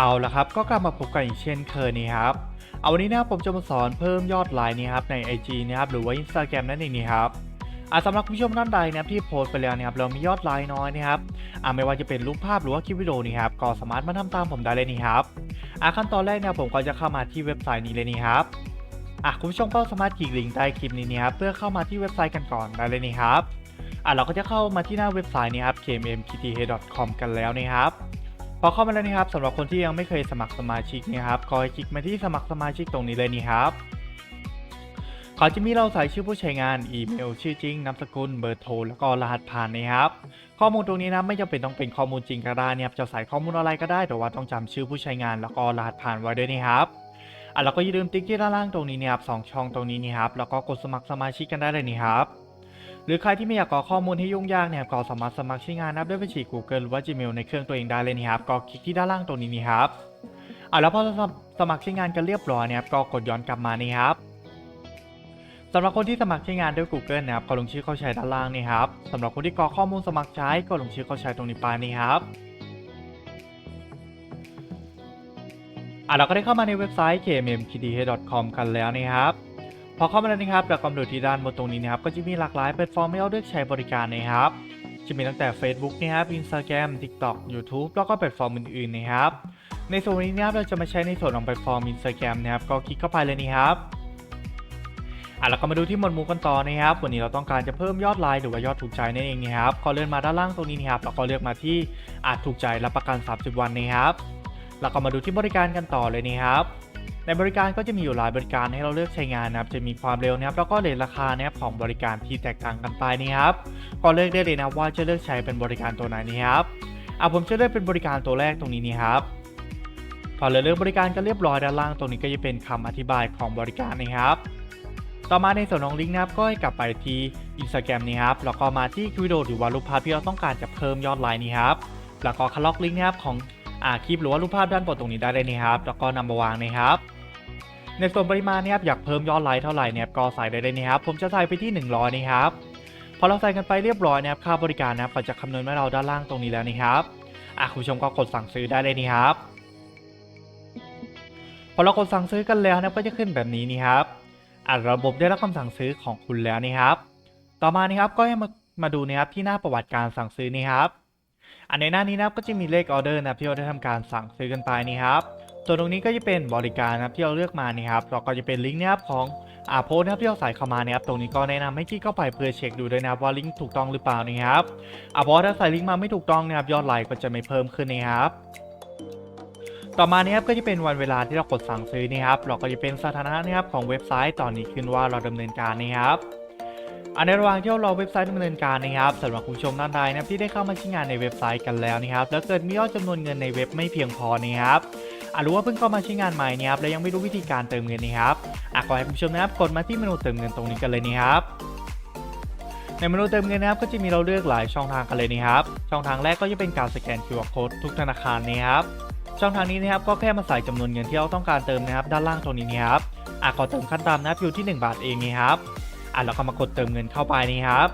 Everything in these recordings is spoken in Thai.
เอาละครับก็กลับมาพบกันอีกเช่นเคยนี่ครับ เอาวันนี้นะผมจะมาสอนเพิ่มยอดไลน์นี่ครับใน IG นะครับหรือว่า Instagram นั่นเองนี่ครับอะสำหรับคุณผู้ชมท่านใดนะครับที่โพสไปแล้วนะครับเรามียอดไลน์น้อยนะครับอะไม่ว่าจะเป็นรูปภาพหรือว่าคลิปวิดีโอนี่ครับก็สามารถมาทำตามผมได้เลยนี่ครับอะขั้นตอนแรกเนี่ยผมก็จะเข้ามาที่เว็บไซต์นี้เลยนี่ครับอะคุณผู้ชมก็สามารถคลิกลิงก์ใต้คลิปนี้นะครับเพื่อเข้ามาที่เว็บไซต์กันก่อนได้เลยนี่ครับอะเราก็จะเข้ามาที่หน้าเว็บไซต์นี้ครับ kmmkth.com กันแล้วนะครับ พอเข้ามาแล้วนะครับสำหรับคนที่ยังไม่เคยสมัครสมาชิกนะครับก็ให้คลิกมาที่สมัครสมาชิกตรงนี้เลยนี่ครับเขาจะมีเราใส่ชื่อผู้ใช้งาน อีเมล ชื่อจริง นามสกุล เบอร์โทร แล้วก็รหัสผ่านนะครับ ข้อมูลตรงนี้นะไม่จำเป็นต้องเป็นข้อมูลจริงก็ได้เนี่ยจะใส่ข้อมูลอะไรก็ได้ แต่ว่าต้องจำชื่อผู้ใช้งานแล้วก็รหัสผ่านไว้ด้วยนะครับอะแล้วก็อย่าลืมติ๊กที่ด้านล่างตรงนี้นะครับสองช่องตรงนี้นี่ครับ แล้วก็กดสมัครสมาชิกกันได้เลยนี่ครับ หรือใครที่ไม่อยากกรอกข้อมูลให้ยุ่งยากเนี่ยก็สามารถสมัครใช้งานนับด้วยบัญชี Google หรือว่า Gmail ในเครื่องตัวเองได้เลยนะครับก็คลิกที่ด้านล่างตรงนี้นี่ครับอะแล้วพอสมัครใช้งานกันเรียบร้อยเนี่ยครับก็กดย้อนกลับมานี่ครับสำหรับคนที่สมัครใช้งานด้วย Google นะครับก็ลงชื่อเข้าใช้ด้านล่างนี่ครับสำหรับคนที่กรอกข้อมูลสมัครใช้ก็ลงชื่อเข้าใช้ตรงนี้ไปนี่ครับอะเราก็ได้เข้ามาในเว็บไซต์ kmmkdh.com กันแล้วนะครับ พอเข้ามาแล้วนะครับเรากำหนดที่ด้านบนตรงนี้นะครับก็จะมีหลากหลายแพลตฟอร์มให้เราเลือกใช้บริการนะครับจะมีตั้งแต่ Facebook นะครับ Instagram TikTok YouTube แล้วก็แพลตฟอร์มอื่นๆนะครับในส่วนนี้นะครับเราจะมาใช้ในส่วนของแพลตฟอร์ม Instagram นะครับก็คลิกเข้าไปเลยนี่ครับอะเราก็มาดูที่หมวดหมู่กันต่อนะครับ วันนี้เราต้องการจะเพิ่มยอดไลค์หรือว่ายอดถูกใจนั่นเองนะครับก็เลื่อนมาด้านล่างตรงนี้นะครับแล้วก็เลือกมาที่อาจถูกใจรับประกัน 30 วันนะครับแล้วก็มาดูที่บริการกันต่อเลยนี่ครับ ในบริการก็จะมีอยู่หลายบริการให้เราเลือกใช้งานนะครับ จะมีความเร็วนะครับแล้วก็เรทราคานะครับของบริการที่แตกต่างกันไปนะครับก็เลือกได้เลยนะว่าจะเลือกใช้เป็นบริการตัวไหนนะครับอะผมจะเลือกเป็นบริการตัวแรกตรงนี้นี่ครับพอเราเลือกบริการก็เรียบร้อยด้านล่างตรงนี้ก็จะเป็นคำอธิบายของบริการนะครับ ต่อมาในส่วนของลิงก์นะครับก็ให้กลับไปที่ Instagram นี่ครับแล้วก็มาที่วิดีโอหรือว่ารูปภาพที่เราต้องการจะเพิ่มยอดไลค์นี่ครับแล้วก็คล็อกลิงก์นะครับของ อ่าคลิปหรือว่ารูปภาพด้านบนตรงนี้ได้เลยนี่ครับแล้วก็นำมาวางนะครับในส่วนปริมาณเนี่ยอยากเพิ่มยอดไลค์เท่าไหร่เนี่ยก็ใส่ได้เลยนะครับผมจะใส่ไปที่ 100นี่ครับพอเราใส่กันไปเรียบร้อยนะครับค่าบริการนะครับก็จะคำนวณให้เราด้านล่างตรงนี้แล้วนี่ครับอะคุณผู้ชมก็กดสั่งซื้อได้เลยนี่ครับพอเรากดสั่งซื้อกันแล้วนะก็จะขึ้นแบบนี้นี่ครับอะระบบได้รับคำสั่งซื้อของคุณแล้วนี่ครับ ต่อมานี่ครับก็ให้มามาดูนะครับที่หน้าประวัติการสั่งซื้อนี่ครับ อันในหน้านี้นะครับก็จะมีเลขออเดอร์นะครับที่เราได้ทำการสั่งซื้อกันไปนี่ครับส่วนตรงนี้ก็จะเป็นบริการนะครับที่เราเลือกมานี่ครับเราก็จะเป็นลิงก์นะครับของอ่าโพสนะครับที่เราใส่เข้ามานะครับตรงนี้ก็แนะนำให้คลิกเข้าไปเพื่อเช็คดูด้วยนะครับว่าลิงก์ถูกต้องหรือเปล่านะครับอ่าพราะว่าถ้าใส่ลิงก์มาไม่ถูกต้องนะครับยอดไลค์ก็จะไม่เพิ่มขึ้นนะครับต่อมานี้ครับก็จะเป็นวันเวลาที่เรากดสั่งซื้อนี่ครับเราก็จะเป็นสถานะนะครับของเว็บไซต์ตอนนี้ขึ้นว่าเราดำเนินการนะครับ อันในระหว่างที่เรารอเว็บไซต์ดำเนินการนะครับสำหรับคุณผู้ชมท่านใดนะครับที่ได้เข้ามาใช้งานในเว็บไซต์กันแล้วนะครับแล้วเกิดมียอดจำนวนเงินในเว็บไม่เพียงพอนะครับอะหรือว่าเพิ่งเข้ามาใช้งานใหม่นี่ครับและยังไม่รู้วิธีการเติมเงินนะครับอะขอให้คุณผู้ชมนะครับกดมาที่เมนูเติมเงินตรงนี้กันเลยนะครับในเมนูเติมเงินนะครับก็จะมีเราเลือกหลายช่องทางกันเลยนะครับ ช่องทางแรกก็จะเป็นการสแกน QR code ทุกธนาคารนะครับ ช่องทางนี้นะครับก็แค่มาใส่จำนวนเงินที่เราต้องการเติมนะครับ ด้านล่างตรงนี้นะครับอะขอเติมขั้นต่ำนะครับอยู่ที่ 1 บาทเองนะครับ อะแล้วก็มากดเติมเงินเข้าไปนี่ครับ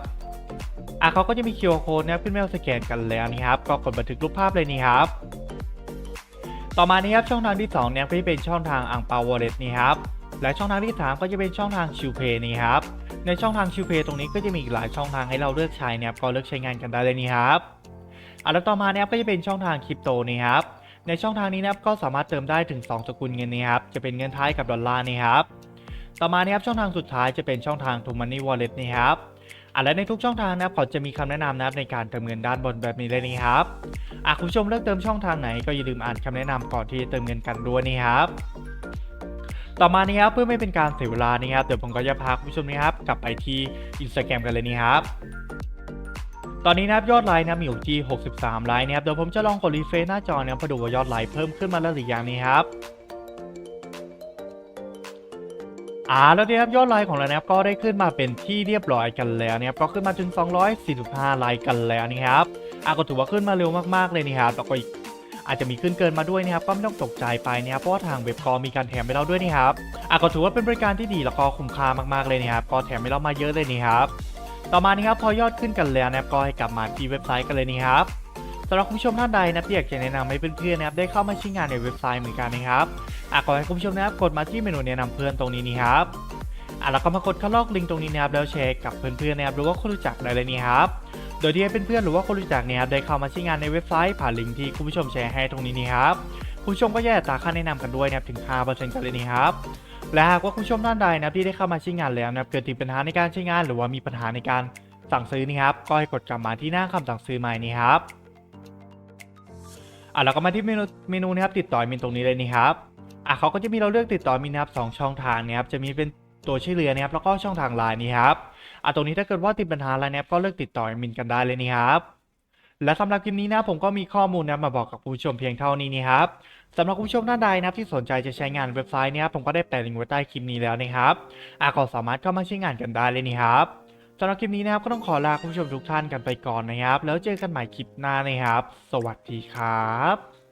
อะเขาก็จะมี QR code นะครับขึ้นให้เราสแกนกันแล้วนี่ครับ ก็กดบันทึกรูปภาพเลยนี่ครับ ต่อมานี้ครับช่องทางที่2เนี่ยก็จะเป็นช่องทางอ่างเปาวอลเล็ตนี่ครับและช่องทางที่ 3 ก็จะเป็นช่องทางชิวเพย์นี่ครับในช่องทางชิวเพย์ตรงนี้ก็จะมีอีกหลายช่องทางให้เราเลือกใช้นะครับก็เลือกใช้งานกันได้เลยนี่ครับอะแล้วต่อมาเนี่ยครับก็จะเป็นช่องทางคริปโตนี่ครับในช่องทางนี้นะครับก็สามารถเติมได้ถึง 2สกุลเงินนี่ครับจะเป็นเงินไทยกับดอลลาร์นี่ครับ ต่อมาเนี่ยครับช่องทางสุดท้ายจะเป็นช่องทางทูมันนี่วอลเล็ตนี่ครับอะและในทุกช่องทางนะครับเขาจะมีคำแนะนำนะครับในการเติมเงินด้านบนแบบนี้เลยนี่ครับอะคุณผู้ชมเลือกเติมช่องทางไหนก็อย่าลืมอ่านคำแนะนำก่อนที่จะเติมเงินกันด้วยนี่ครับต่อมานี้ครับเพื่อไม่เป็นการเสียเวลานี่ครับเดี๋ยวผมก็จะพาคุณผู้ชมนี่ครับกลับไปที่ Instagram กันเลยนี่ครับตอนนี้นะครับยอดไลค์นะมีอยู่ที่63ไลค์นะครับเดี๋ยวผมจะลองกดรีเฟรชหน้าจอนะครับเพื่อดูว่ายอดไลค์เพิ่มขึ้นมาแล้วหรือยังนี่ครับ อ่าแล้วเนี่ยครับยอดไลค์ของเรานะครับก็ได้ขึ้นมาเป็นที่เรียบร้อยกันแล้วนะครับก็ขึ้นมาถึง245 ไลค์กันแล้วนี่ครับอะก็ถือว่าขึ้นมาเร็วมากๆเลยนี่ครับแล้วก็อีกอาจจะมีขึ้นเกินมาด้วยนะครับก็ไม่ต้องตกใจไปนะครับเพราะาทางเว็บก็มีการแถมไปเราด้วยนี่ครับอะก็ถือว่าเป็นบริการที่ดีแล้วก็คุ้มค่ามากๆเลยนี่ครับก็แถมไปเรามาเยอะเลยนี่ครับต่อมานี่ครับพอยอดขึ้นกันแล้วนะครับก็ให้กลับมาที่เว็บไซต์กันเลยนี่ครับ สำหรับคุณผู้ชมท่านใดนะครับที่อยากจะแนะนำให้เพื่อนๆนะครับได้เข้ามาใช้งานในเว็บไซต์เหมือนกันนะครับอะก่อนให้คุณผู้ชมนะครับกดมาที่เมนูแนะนำเพื่อนตรงนี้นี่ครับอะแล้วก็มากดเข้าลอกลิงก์ตรงนี้นะครับแล้วแชร์กับเพื่อนๆนะครับหรือว่าคนรู้จักได้เลยนี่ครับโดยที่ให้เพื่อนๆหรือว่าคนรู้จักเนี่ยครับได้เข้ามาใช้งานในเว็บไซต์ผ่านลิงก์ที่คุณผู้ชมแชร์ให้ตรงนี้นี่ครับคุณผู้ชมก็แยกอัตาค่าแนะนำกันด้วยนะครับถึง 5%กันเลยนี่ครับและหากว่าคุณผู้ชมท่านใดนะครับที่ได้เข้ามาใช้งานแล้วนะครับเกิดติดปัญหาในการใช้งาน หรือว่ามีปัญหาในการสั่งซื้อนี่ครับก็ให้กดกลับมาที่หน้าคำสั่งซื้อใหม่นี่ครับ อะเราก็มาที่เมนูเมนูนะครับติดต่อมินตรงนี้เลยนี่ครับอะเขาก็จะมีเราเลือกติดต่อมินนะครับสองช่องทางนะครับจะมีเป็นตัวช่วยเหลือนะครับแล้วก็ช่องทางไลน์นี่ครับอะตรงนี้ถ้าเกิดว่าติดปัญหาอะไรนะครับก็เลือกติดต่อมินกันได้เลยนี่ครับและสำหรับคลิปนี้นะผมก็มีข้อมูลนะมาบอกกับผู้ชมเพียงเท่านี้นี่ครับสำหรับผู้ชมท่านใดนะครับที่สนใจจะใช้งานเว็บไซต์เนี้ยผมก็ได้แปะลิงก์ไว้ใต้คลิปนี้แล้วนะครับอาก็สามารถเข้ามาใช้งานกันได้เลยนี่ครับ สำหรับคลิปนี้นะครับก็ต้องขอลาคุณผู้ชมทุกท่านกันไปก่อนนะครับ แล้วเจอกันใหม่คลิปหน้านะครับ สวัสดีครับ